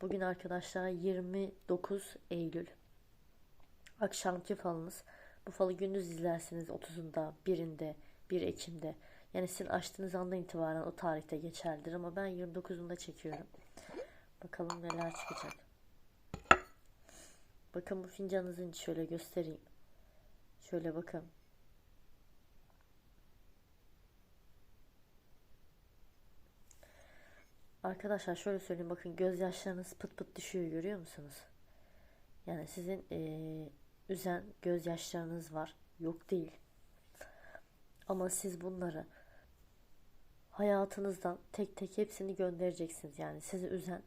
Bugün arkadaşlar 29 Eylül. Akşamki falınız. Bu falı gündüz izlersiniz 30'unda, 1'inde, 1 Ekim'de. Yani sizin açtığınız andan itibaren o tarihte geçerlidir ama ben 29'unda çekiyorum. Bakalım neler çıkacak. Bakın bu fincanınızın şöyle göstereyim. Şöyle bakın. Arkadaşlar şöyle söyleyeyim bakın gözyaşlarınız pıt pıt düşüyor görüyor musunuz? Yani sizin eee, üzen gözyaşlarınız var. Yok değil. Ama siz bunları hayatınızdan tek tek hepsini göndereceksiniz. Yani sizi üzen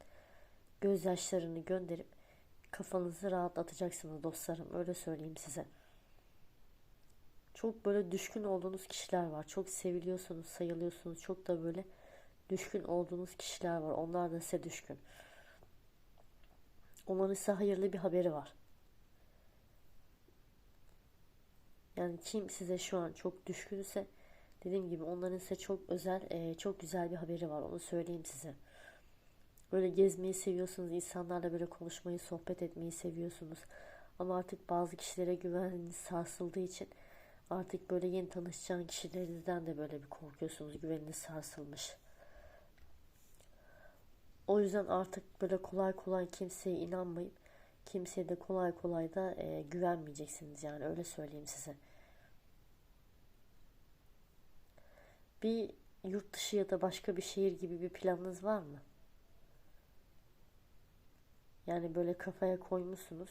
gözyaşlarını gönderip kafanızı rahatlatacaksınız dostlarım. Öyle söyleyeyim size. Çok böyle düşkün olduğunuz kişiler var. Çok seviliyorsunuz, sayılıyorsunuz. Çok da böyle düşkün olduğunuz kişiler var. Onlar da size düşkün. Onların size hayırlı bir haberi var. Yani kim size şu an çok düşkünse dediğim gibi onların size çok özel, e, çok güzel bir haberi var. Onu söyleyeyim size. Böyle gezmeyi seviyorsunuz, insanlarla böyle konuşmayı, sohbet etmeyi seviyorsunuz. Ama artık bazı kişilere güveniniz sarsıldığı için artık böyle yeni tanışacağın kişilerinizden de böyle bir korkuyorsunuz. Güveniniz sarsılmış. O yüzden artık böyle kolay kolay kimseye inanmayıp kimseye de kolay kolay da e, güvenmeyeceksiniz yani öyle söyleyeyim size. Bir yurt dışı ya da başka bir şehir gibi bir planınız var mı? Yani böyle kafaya koymuşsunuz.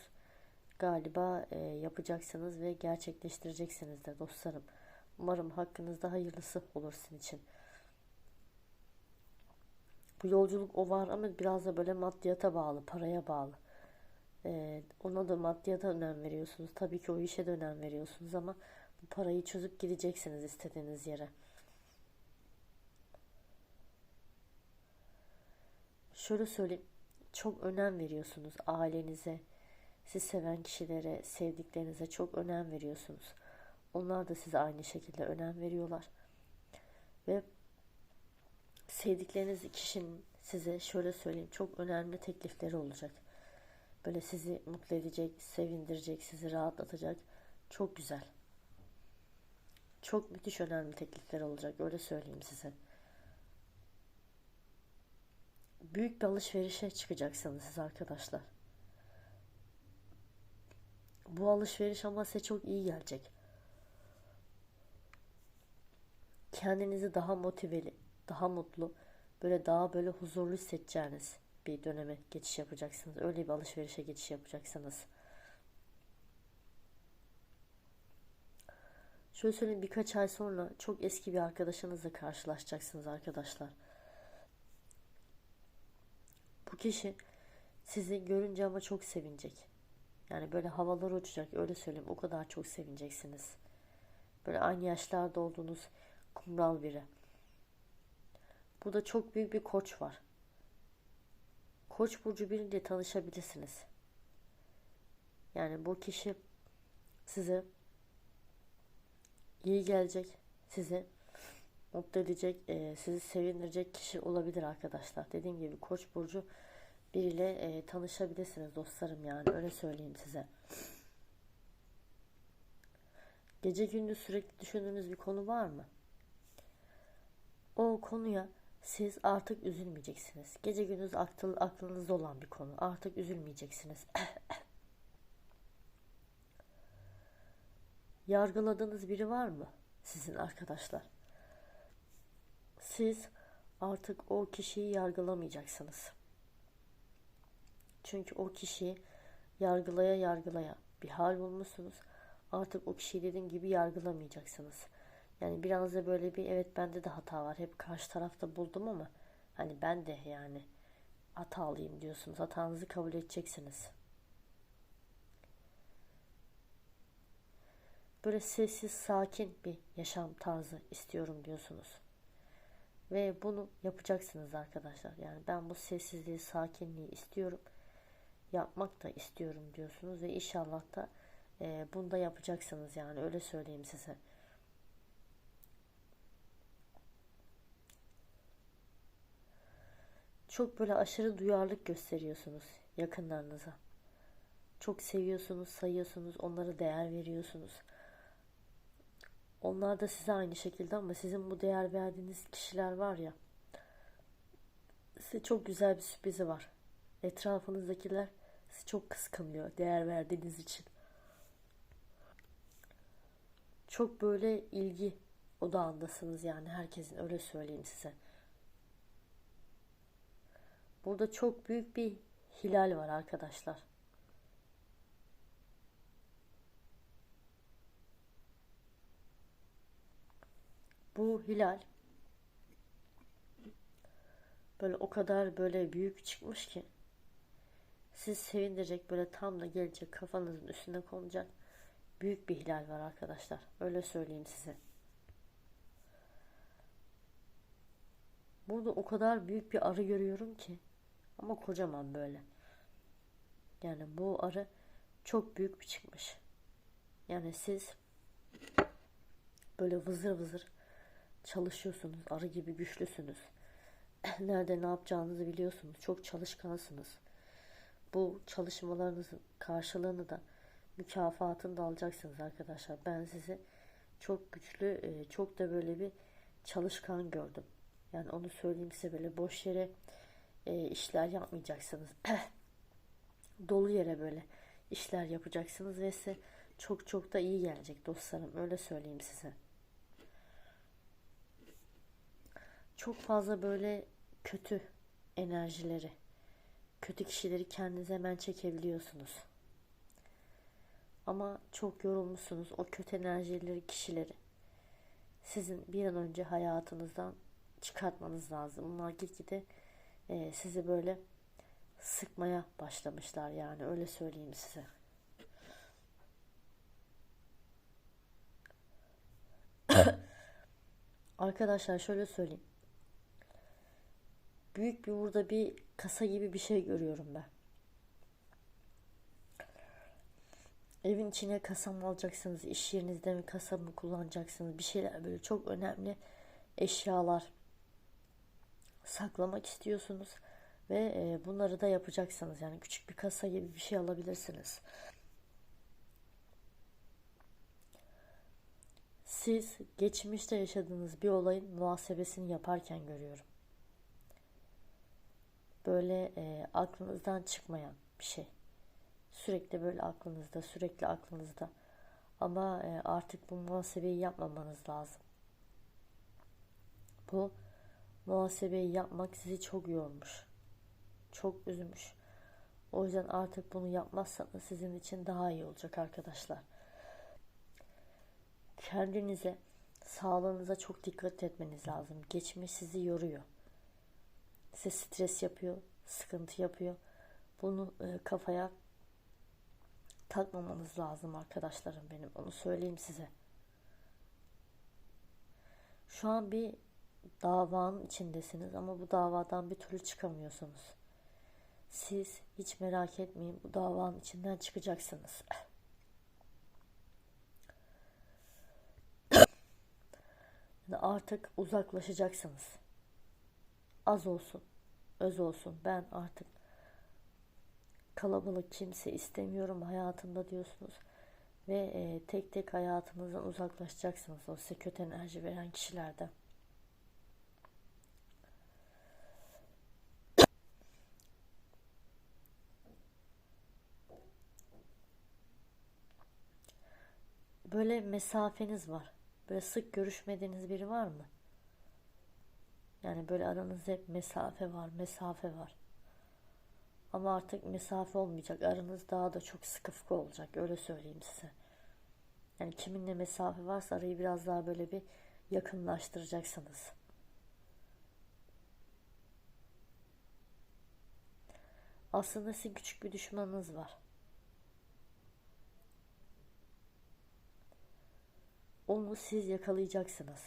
Galiba e, yapacaksınız ve gerçekleştireceksiniz de dostlarım. Umarım hakkınızda hayırlısı olur sizin için. Bu yolculuk o var ama biraz da böyle maddiyata bağlı, paraya bağlı. Ee, ona da maddiyata önem veriyorsunuz. Tabii ki o işe de önem veriyorsunuz ama bu parayı çözüp gideceksiniz istediğiniz yere. Şöyle söyleyeyim. Çok önem veriyorsunuz ailenize, sizi seven kişilere, sevdiklerinize çok önem veriyorsunuz. Onlar da size aynı şekilde önem veriyorlar. Ve sevdikleriniz kişinin size şöyle söyleyeyim çok önemli teklifleri olacak. Böyle sizi mutlu edecek, sevindirecek, sizi rahatlatacak. Çok güzel. Çok müthiş önemli teklifler olacak. Öyle söyleyeyim size. Büyük bir alışverişe çıkacaksınız siz arkadaşlar. Bu alışveriş ama size çok iyi gelecek. Kendinizi daha motiveli, daha mutlu, böyle daha böyle huzurlu hissedeceğiniz bir döneme geçiş yapacaksınız. Öyle bir alışverişe geçiş yapacaksınız. Şöyle söyleyeyim birkaç ay sonra çok eski bir arkadaşınızla karşılaşacaksınız arkadaşlar. Bu kişi sizi görünce ama çok sevinecek. Yani böyle havalar uçacak öyle söyleyeyim o kadar çok sevineceksiniz. Böyle aynı yaşlarda olduğunuz kumral biri. Burada çok büyük bir koç var. Koç burcu biriyle tanışabilirsiniz. Yani bu kişi size iyi gelecek, sizi mutlu edecek, e, sizi sevindirecek kişi olabilir arkadaşlar. Dediğim gibi Koç burcu biriyle e, tanışabilirsiniz dostlarım yani öyle söyleyeyim size. Gece gündüz sürekli düşündüğünüz bir konu var mı? O konuya siz artık üzülmeyeceksiniz. Gece gündüz akıl, aklınızda olan bir konu. Artık üzülmeyeceksiniz. Yargıladığınız biri var mı sizin arkadaşlar? Siz artık o kişiyi yargılamayacaksınız. Çünkü o kişiyi yargılaya yargılaya bir hal bulmuşsunuz. Artık o kişiyi dediğim gibi yargılamayacaksınız. Yani biraz da böyle bir evet bende de hata var. Hep karşı tarafta buldum ama hani ben de yani hatalıyım diyorsunuz. Hatanızı kabul edeceksiniz. Böyle sessiz, sakin bir yaşam tarzı istiyorum diyorsunuz. Ve bunu yapacaksınız arkadaşlar. Yani ben bu sessizliği, sakinliği istiyorum. Yapmak da istiyorum diyorsunuz ve inşallah da e, bunu da yapacaksınız yani öyle söyleyeyim size. Çok böyle aşırı duyarlılık gösteriyorsunuz yakınlarınıza. Çok seviyorsunuz, sayıyorsunuz, onlara değer veriyorsunuz. Onlar da size aynı şekilde ama sizin bu değer verdiğiniz kişiler var ya size çok güzel bir sürprizi var. Etrafınızdakiler sizi çok kıskanıyor değer verdiğiniz için. Çok böyle ilgi odağındasınız yani herkesin öyle söyleyeyim size. Burada çok büyük bir hilal var arkadaşlar. Bu hilal böyle o kadar böyle büyük çıkmış ki siz sevindirecek böyle tam da gelecek kafanızın üstüne konacak büyük bir hilal var arkadaşlar. Öyle söyleyeyim size. Burada o kadar büyük bir arı görüyorum ki ama kocaman böyle. Yani bu arı çok büyük bir çıkmış. Yani siz böyle vızır vızır çalışıyorsunuz. Arı gibi güçlüsünüz. Nerede ne yapacağınızı biliyorsunuz. Çok çalışkansınız. Bu çalışmalarınızın karşılığını da mükafatını da alacaksınız arkadaşlar. Ben sizi çok güçlü, e, çok da böyle bir çalışkan gördüm. Yani onu söyleyeyim size böyle boş yere e, işler yapmayacaksınız. Dolu yere böyle işler yapacaksınız ve size çok çok da iyi gelecek dostlarım. Öyle söyleyeyim size. Çok fazla böyle kötü enerjileri, kötü kişileri kendinize hemen çekebiliyorsunuz. Ama çok yorulmuşsunuz o kötü enerjileri, kişileri. Sizin bir an önce hayatınızdan çıkartmanız lazım. Bunlar gitgide e, sizi böyle sıkmaya başlamışlar yani öyle söyleyeyim size. Arkadaşlar şöyle söyleyeyim. Büyük bir burada bir kasa gibi bir şey görüyorum ben. Evin içine kasa mı alacaksınız? iş yerinizde mi kasa mı kullanacaksınız? Bir şeyler böyle çok önemli eşyalar saklamak istiyorsunuz ve e, bunları da yapacaksınız. Yani küçük bir kasa gibi bir şey alabilirsiniz. Siz geçmişte yaşadığınız bir olayın muhasebesini yaparken görüyorum. Böyle e, aklınızdan çıkmayan bir şey. Sürekli böyle aklınızda, sürekli aklınızda. Ama e, artık bu muhasebeyi yapmamanız lazım. Bu muhasebeyi yapmak sizi çok yormuş. Çok üzmüş. O yüzden artık bunu yapmazsanız sizin için daha iyi olacak arkadaşlar. Kendinize, sağlığınıza çok dikkat etmeniz lazım. Geçmiş sizi yoruyor. Size stres yapıyor, sıkıntı yapıyor. Bunu e, kafaya takmamanız lazım arkadaşlarım benim. Onu söyleyeyim size. Şu an bir davanın içindesiniz ama bu davadan bir türlü çıkamıyorsunuz. Siz hiç merak etmeyin bu davanın içinden çıkacaksınız. artık uzaklaşacaksınız. Az olsun, öz olsun. Ben artık kalabalık kimse istemiyorum hayatımda diyorsunuz. Ve e, tek tek hayatınızdan uzaklaşacaksınız o size kötü enerji veren kişilerden. Böyle mesafeniz var. Böyle sık görüşmediğiniz biri var mı? Yani böyle aranızda hep mesafe var, mesafe var. Ama artık mesafe olmayacak. Aranız daha da çok sıkı fıkı olacak. Öyle söyleyeyim size. Yani kiminle mesafe varsa arayı biraz daha böyle bir yakınlaştıracaksınız. Aslında sizin küçük bir düşmanınız var. Onu siz yakalayacaksınız.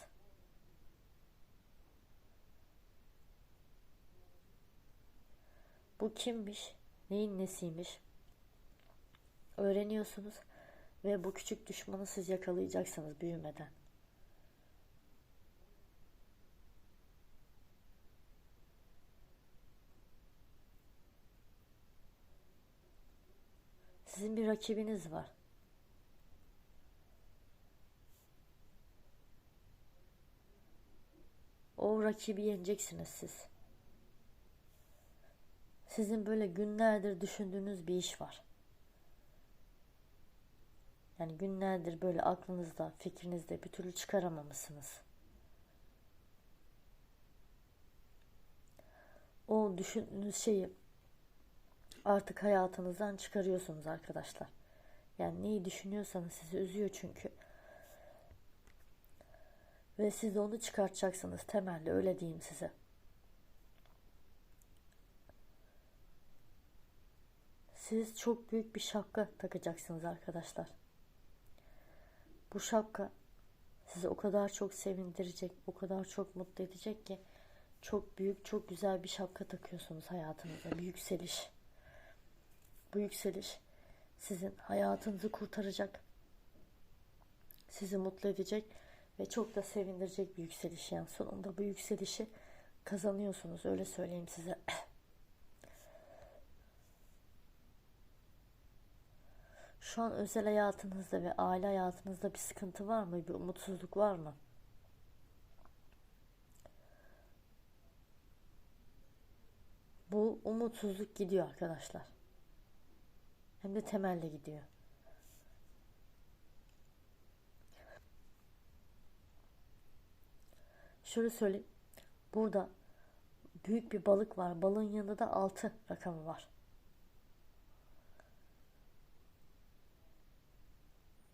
Bu kimmiş? Neyin nesiymiş? Öğreniyorsunuz ve bu küçük düşmanı siz yakalayacaksınız büyümeden. Sizin bir rakibiniz var. O rakibi yeneceksiniz siz. Sizin böyle günlerdir düşündüğünüz bir iş var. Yani günlerdir böyle aklınızda, fikrinizde bir türlü çıkaramamışsınız. O düşündüğünüz şeyi artık hayatınızdan çıkarıyorsunuz arkadaşlar. Yani neyi düşünüyorsanız sizi üzüyor çünkü. Ve siz de onu çıkartacaksınız temelde öyle diyeyim size. Siz çok büyük bir şapka takacaksınız arkadaşlar. Bu şapka sizi o kadar çok sevindirecek, o kadar çok mutlu edecek ki çok büyük, çok güzel bir şapka takıyorsunuz hayatınıza. Bir yükseliş. Bu yükseliş sizin hayatınızı kurtaracak. Sizi mutlu edecek ve çok da sevindirecek bir yükseliş. Yani sonunda bu yükselişi kazanıyorsunuz. Öyle söyleyeyim size. Şu an özel hayatınızda ve aile hayatınızda bir sıkıntı var mı? Bir umutsuzluk var mı? Bu umutsuzluk gidiyor arkadaşlar. Hem de temelle gidiyor. Şöyle söyleyeyim. Burada büyük bir balık var. Balığın yanında da 6 rakamı var.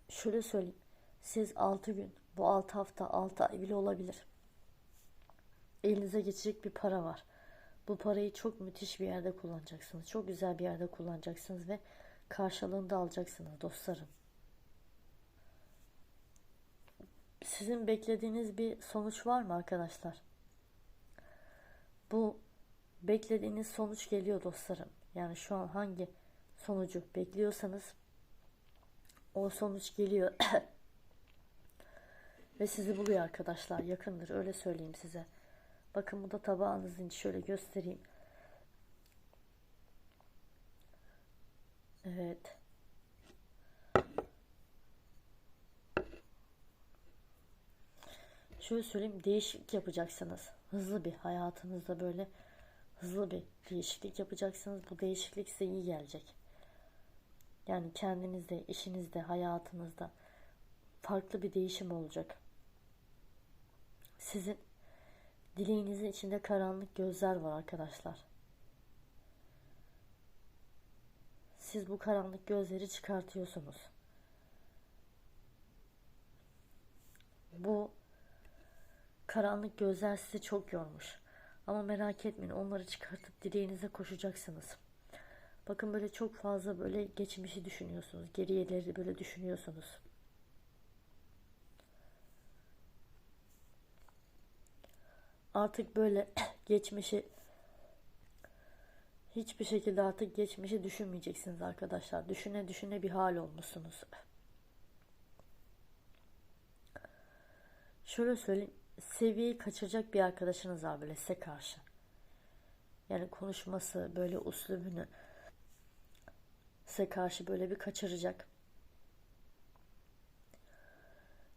Şöyle söyleyeyim. Siz 6 gün, bu 6 hafta, 6 ay bile olabilir. Elinize geçecek bir para var. Bu parayı çok müthiş bir yerde kullanacaksınız. Çok güzel bir yerde kullanacaksınız ve karşılığını da alacaksınız dostlarım. Sizin beklediğiniz bir sonuç var mı arkadaşlar? Bu beklediğiniz sonuç geliyor dostlarım. Yani şu an hangi sonucu bekliyorsanız o sonuç geliyor. Ve sizi buluyor arkadaşlar. Yakındır öyle söyleyeyim size. Bakın bu da tabağınızın şöyle göstereyim. Evet. Şöyle söyleyeyim değişiklik yapacaksınız. Hızlı bir hayatınızda böyle hızlı bir değişiklik yapacaksınız. Bu değişiklik size iyi gelecek. Yani kendinizde, işinizde, hayatınızda farklı bir değişim olacak. Sizin dileğinizin içinde karanlık gözler var arkadaşlar. Siz bu karanlık gözleri çıkartıyorsunuz. Bu karanlık gözler sizi çok yormuş. Ama merak etmeyin onları çıkartıp dileğinize koşacaksınız. Bakın böyle çok fazla böyle geçmişi düşünüyorsunuz. Geriyeleri böyle düşünüyorsunuz. Artık böyle geçmişi hiçbir şekilde artık geçmişi düşünmeyeceksiniz arkadaşlar. Düşüne düşüne bir hal olmuşsunuz. Şöyle söyleyeyim. Seviyeyi kaçıracak bir arkadaşınız var böyle size karşı. Yani konuşması, böyle uslubunu, size karşı böyle bir kaçıracak.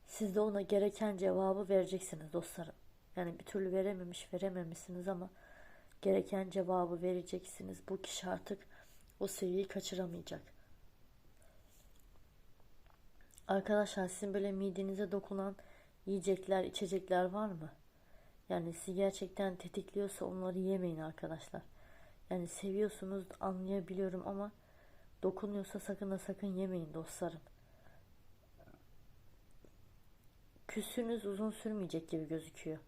Siz de ona gereken cevabı vereceksiniz dostlarım. Yani bir türlü verememiş verememişsiniz ama gereken cevabı vereceksiniz. Bu kişi artık o seviyeyi kaçıramayacak. Arkadaşlar sizin böyle midenize dokunan yiyecekler, içecekler var mı? Yani sizi gerçekten tetikliyorsa onları yemeyin arkadaşlar. Yani seviyorsunuz anlayabiliyorum ama Dokunuyorsa sakın ha sakın yemeyin dostlarım. Küsünüz uzun sürmeyecek gibi gözüküyor.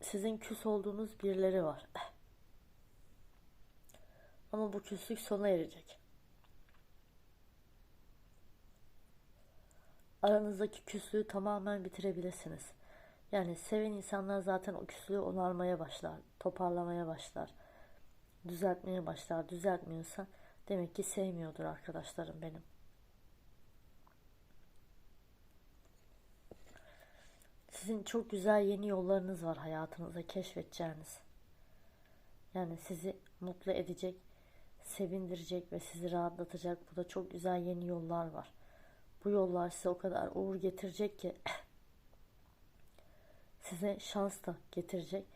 Sizin küs olduğunuz birileri var. Ama bu küslük sona erecek. Aranızdaki küslüğü tamamen bitirebilirsiniz. Yani seven insanlar zaten o küslüğü onarmaya başlar, toparlamaya başlar, düzeltmeye başlar. Düzeltmiyorsa demek ki sevmiyordur arkadaşlarım benim. Sizin çok güzel yeni yollarınız var hayatınızda keşfedeceğiniz. Yani sizi mutlu edecek, sevindirecek ve sizi rahatlatacak. Bu da çok güzel yeni yollar var. Bu yollar size o kadar uğur getirecek ki size şans da getirecek.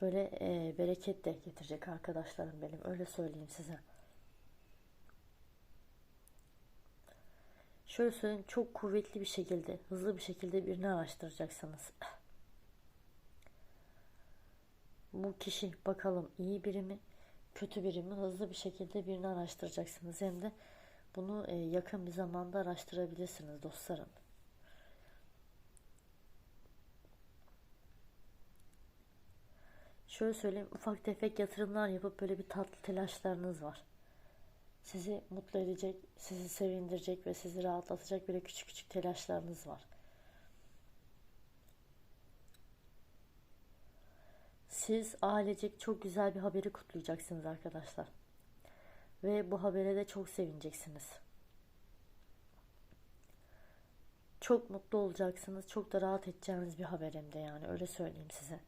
Böyle e, bereket de getirecek arkadaşlarım benim. Öyle söyleyeyim size. Şöyle söyleyeyim çok kuvvetli bir şekilde, hızlı bir şekilde birini araştıracaksınız. Bu kişi bakalım iyi biri mi, kötü biri mi hızlı bir şekilde birini araştıracaksınız. Hem de bunu e, yakın bir zamanda araştırabilirsiniz dostlarım. Şöyle söyleyeyim ufak tefek yatırımlar yapıp böyle bir tatlı telaşlarınız var. Sizi mutlu edecek, sizi sevindirecek ve sizi rahatlatacak böyle küçük küçük telaşlarınız var. Siz ailecek çok güzel bir haberi kutlayacaksınız arkadaşlar. Ve bu habere de çok sevineceksiniz. Çok mutlu olacaksınız. Çok da rahat edeceğiniz bir haber hem de yani öyle söyleyeyim size.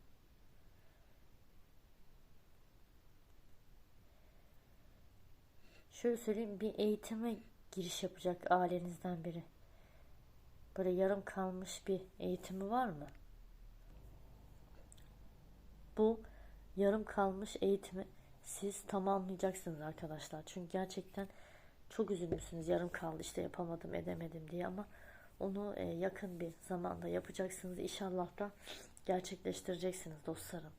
Şöyle söyleyeyim bir eğitime giriş yapacak ailenizden biri. Böyle yarım kalmış bir eğitimi var mı? Bu yarım kalmış eğitimi siz tamamlayacaksınız arkadaşlar. Çünkü gerçekten çok üzülmüşsünüz. Yarım kaldı işte yapamadım edemedim diye ama onu e, yakın bir zamanda yapacaksınız. İnşallah da gerçekleştireceksiniz dostlarım.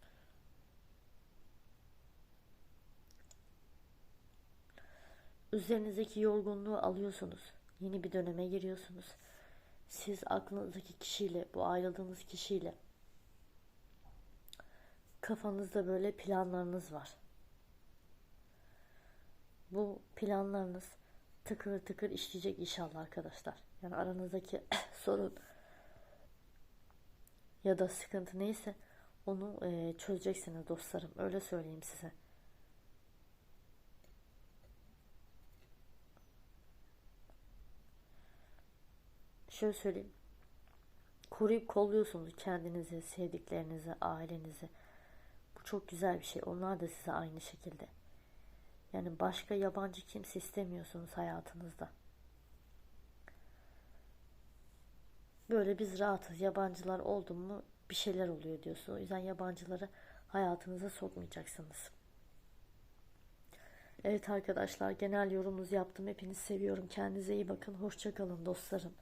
Üzerinizdeki yorgunluğu alıyorsunuz. Yeni bir döneme giriyorsunuz. Siz aklınızdaki kişiyle, bu ayrıldığınız kişiyle kafanızda böyle planlarınız var. Bu planlarınız tıkır tıkır işleyecek inşallah arkadaşlar. Yani aranızdaki sorun ya da sıkıntı neyse onu e, çözeceksiniz dostlarım. Öyle söyleyeyim size. Şöyle söyleyeyim. Koruyup kolluyorsunuz kendinizi, sevdiklerinizi, ailenizi. Bu çok güzel bir şey. Onlar da size aynı şekilde. Yani başka yabancı kimse istemiyorsunuz hayatınızda. Böyle biz rahatız. Yabancılar oldu mu bir şeyler oluyor diyorsun. O yüzden yabancıları hayatınıza sokmayacaksınız. Evet arkadaşlar genel yorumunuzu yaptım. Hepinizi seviyorum. Kendinize iyi bakın. Hoşçakalın dostlarım.